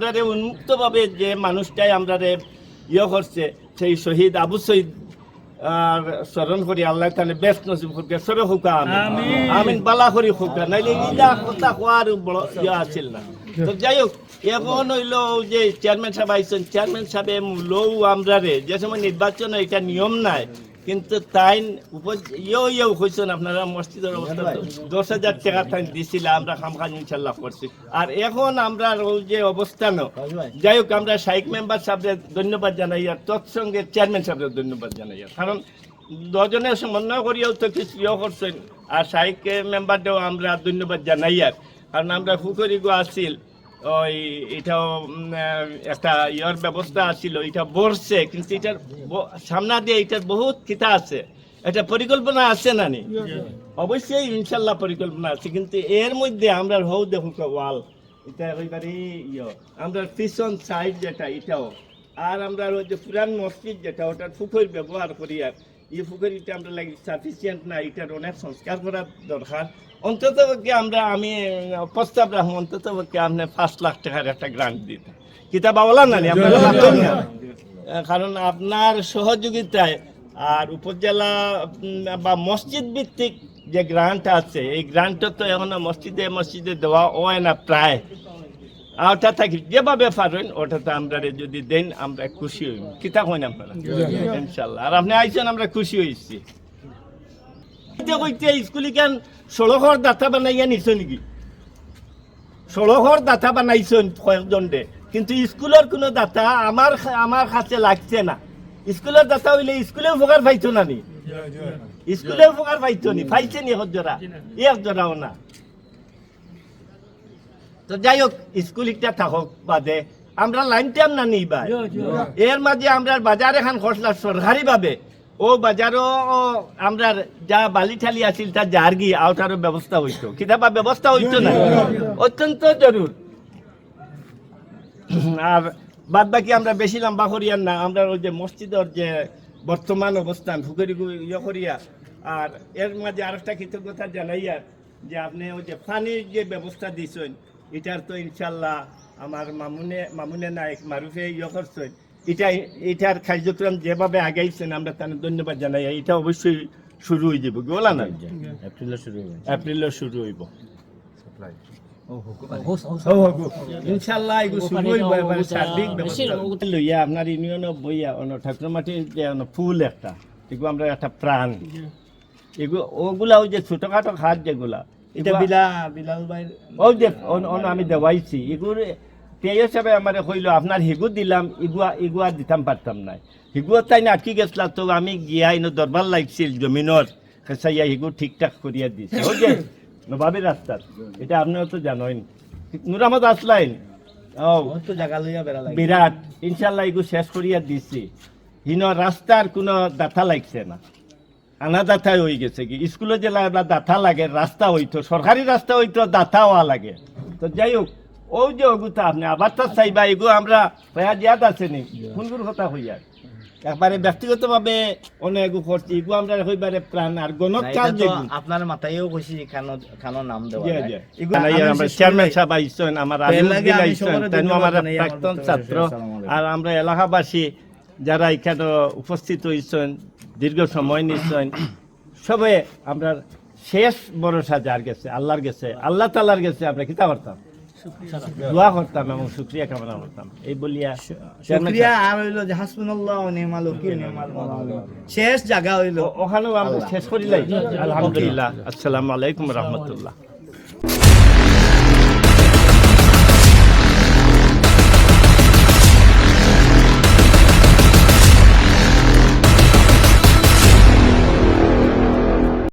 আমরা উন্মুক্তভাবে যে মানুষটাই আমরা ইয়ে করছে সেই শহীদ আবু শহীদ আর স্মরণ করি আল্লাহ তাহলে বেস্ট নসিব করবে সবে হুকা আমিন। আমিন। বালা করি হুকা নাইলে ইলা কথা হওয়ার বড় ইয়ে আছিল না। তো যাই হোক এখন হইল যে চেয়ারম্যান সাহেব আইসেন চেয়ারম্যান সাহেব লৌ আমরা রে যে সময় নির্বাচন এটা নিয়ম নাই কিন্তু তাই ইয়েও ইয়েও হয়েছেন আপনারা মসজিদের অবস্থা দশ হাজার টাকা তাই দিছিল আমরা খামখান ইনশাল্লাহ করছি। আর এখন আমরা ওই যে অবস্থান যাই হোক আমরা শাইক মেম্বার সাহেবের ধন্যবাদ জানাই আর তৎসঙ্গে চেয়ারম্যান সাহেবের ধন্যবাদ জানাই। আর কারণ দুজনের সমন্বয় করিয়াও তো কিছু ইয়ে করছেন আর শাইক মেম্বারটাও আমরা ধন্যবাদ জানাই আর। কারণ আমরা ফুকরি গো আসছিল ওই এটাও একটা ইয়ার ব্যবস্থা আছিল এটা বসছে কিন্তু এটার সামনা দিয়ে এটার বহুত কিতা আছে। এটা পরিকল্পনা আছে না নি? অবশ্যই ইনশাল্লাহ পরিকল্পনা আছে কিন্তু এর মধ্যে আমরা হৌ দেখুন ওয়াল। এটা একেবারে ইয়ে আমরা পিছন সাইড যেটা এটাও। আর আমরা ওই যে পুরান মসজিদ যেটা ওটার পুকুর ব্যবহার করি আর। এই পুকুরিটা আমরা লাগি সাফিসিয়েন্ট না এটার অনেক সংস্কার করার দরকার। অন্তত পক্ষে আমরা আমি প্রস্তাব রাখব অন্তত পক্ষে আপনি পাঁচ লাখ টাকার একটা গ্রান্ট দিতে। কিতাব বলা না কারণ আপনার সহযোগিতায় আর উপজেলা বা মসজিদ ভিত্তিক যে গ্রান্ট আছে এই গ্রান্ট তো এখন মসজিদে মসজিদে দেওয়া হয় না প্রায়। আর ওটা থাকি যেভাবে পারেন ওটাতে আমরা যদি দেন আমরা খুশি কিতা হইন আপনারা? ইনশাল্লাহ। আর আপনি আইছেন আমরা খুশি হয়েছি কইতে কইতে স্কুলে কেন দাতা বানাইয়া নিছ নাকি? দাতা বানাইছেন কয়েকজন দে। কিন্তু স্কুলের কোনো দাতা আমার আমার কাছে লাগছে না। স্কুলের দাতা হইলে স্কুলে উপকার পাইতো না নি? স্কুলে উপকার পাইতো নি? পাইছে নি এক জোড়া এক জোড়াও না। তো যাই হোক স্কুলিকটা থাকক বাদে। আমরা লাইন টাইম না নিই ভাই এর মাঝে আমরা বাজার এখন খসলা সরকারি ভাবে। ও বাজারও আমরা যা বালি ঠালি আছিল তা জার্গি আউটারও ব্যবস্থা হইতো। কিতাবা ব্যবস্থা হইতো না। অত্যন্ত জরুর। আর বাদ বাকি আমরা বেশি লম্বা করিয়ার না। আমরা ওই যে মসজিদের যে বর্তমান অবস্থান ফুকরি ইয়ে করিয়া। আর এর মাঝে আরেকটা কৃতজ্ঞতা জানাইয়া যে আপনি ওই যে পানির যে ব্যবস্থা দিয়েছেন এটার তো ইনশাল্লাহ আমার মামুনে মামুনে নায়ক মারুফে ইয়ে করছেন এটা এটার কার্যক্রম যেভাবে আগাইছেন আমরা তার ধন্যবাদ জানাই। এটা অবশ্যই শুরু হয়ে যাব গোলা না? এপ্রিলে শুরু হবে এপ্রিলে শুরু হইব। ইনশাল্লাহ শুরু হইব সার্বিক লইয়া আপনার ইউনিয়ন বইয়া অন যে অন ফুল একটা এগুলো আমরা একটা প্রাণ। এগুলো ওগুলা ওই যে ছোটখাটো খাট যেগুলা এটা বিলা বিলাল ভাই যে অন- অন আমি দেওয়াইছি। হিসাবে আমার কইল আপনার হিগু দিলাম ইগুয়া ইগুয়া দিতাম পারতাম না হিগুয়া তাই না আটকি গেছিল তো আমি গিয়া ইনো দরবার লাগছিল জমিনর খেসাইয়া হিগু ঠিকঠাক করিয়া দিছে। ওই যে নবাবের রাস্তার এটা আপনিও তো জানেন নুর আহমদ আসলাইন? ও তো জায়গা লইয়া বেড়া বিরাট ইনশাল্লাহ শেষ করিয়া দিছি। হিন রাস্তার কোনো দাথা লাগছে না। আনা দাথা হয়ে গেছে কি? স্কুলে যে দাথা লাগে রাস্তা হইতো সরকারি রাস্তা হইতো দাথা হওয়া লাগে। তো যাই হোক ও যে ওগুতা আপনি আবার তো চাইবা এগু আমরা প্রায় জিয়াদ আছে নি। কোনগুর কথা হইয়া। একবারে ব্যক্তিগতভাবে অনেক করছি আমরা হইবারে প্রাণ আর তো যেগু আপনার মাথায়ও কইছি খানো খানো নাম দেওয়া আমরা চেয়ারম্যান সাহেব আমার তো এর আলিম আইসেন সবার আমার প্রাক্তন ছাত্র। আর আমরা এলাকাবাসী যারা এখানে উপস্থিত হয়েছেন দীর্ঘ সময় নিচ্ছেন সবে আমরা শেষ ভরসা যার গেছে আল্লাহর গেছে আল্লাহ তাল্লাহর গেছে আমরা কিতা করতাম? দোয়া করতাম এবং শুক্রিয়া কামনা করতাম। এই বলিয়া শুকরিয়া আর হইল যে হাসবুনাল্লাহ নি'মাল ওয়াকিল নি'মাল মাওলা শেষ জায়গা হইল ওখানেও আমরা শেষ করিলাই আলহামদুলিল্লাহ। আসসালামু আলাইকুম রহমতুল্লাহ।